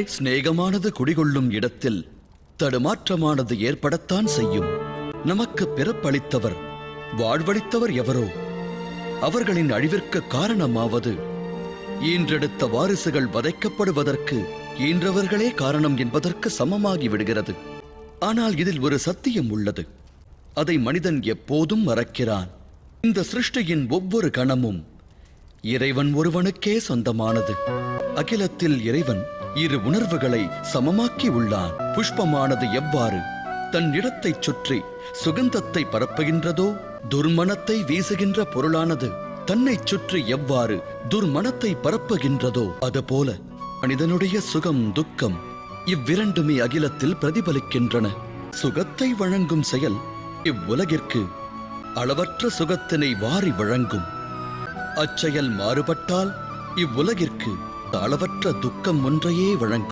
சிநேகமானது குடிகொள்ளும் இடத்தில் தடுமாற்றமானது ஏற்படத்தான் செய்யும். நமக்கு பிறப்பளித்தவர் வாழ்வளித்தவர் எவரோ? அவர்களின் அழிவிற்கு காரணமாவது ஈன்றெடுத்த வாரிசுகள் வதைக்கப்படுவதற்கு ஈன்றவர்களே காரணம் என்பதற்கு சமமாகி விடுகிறது. ஆனால் இதில் ஒரு சத்தியம் உள்ளது. அதை மனிதன் எப்போதும் மறக்கிறான். இந்த சிருஷ்டியின் ஒவ்வொரு கணமும் இறைவன் ஒருவனுக்கே சொந்தமானது. அகிலத்தில் இறைவன் இரு உணர்வுகளை சமமாக்கி உள்ளான். புஷ்பமானது எவ்வாறு தன் இடத்தைச் சுற்றி சுகந்தத்தை பரப்புகின்றதோ? துர்மணத்தை வீசுகின்ற பொருளானது தன்னைச் சுற்றி எவ்வாறு துர்மணத்தை பரப்புகின்றதோ? அதுபோல மனிதனுடைய சுகம் துக்கம் இவ்விரண்டுமே அகிலத்தில் பிரதிபலிக்கின்றன. சுகத்தை வழங்கும் செயல் இவ்வுலகிற்கு அளவற்ற சுகத்தினை வாரி வழங்கும். அச்செயல் மாறுபட்டால் இவ்வுலகிற்கு அளவற்ற துக்கம் ஒன்றையே வழங்கும்.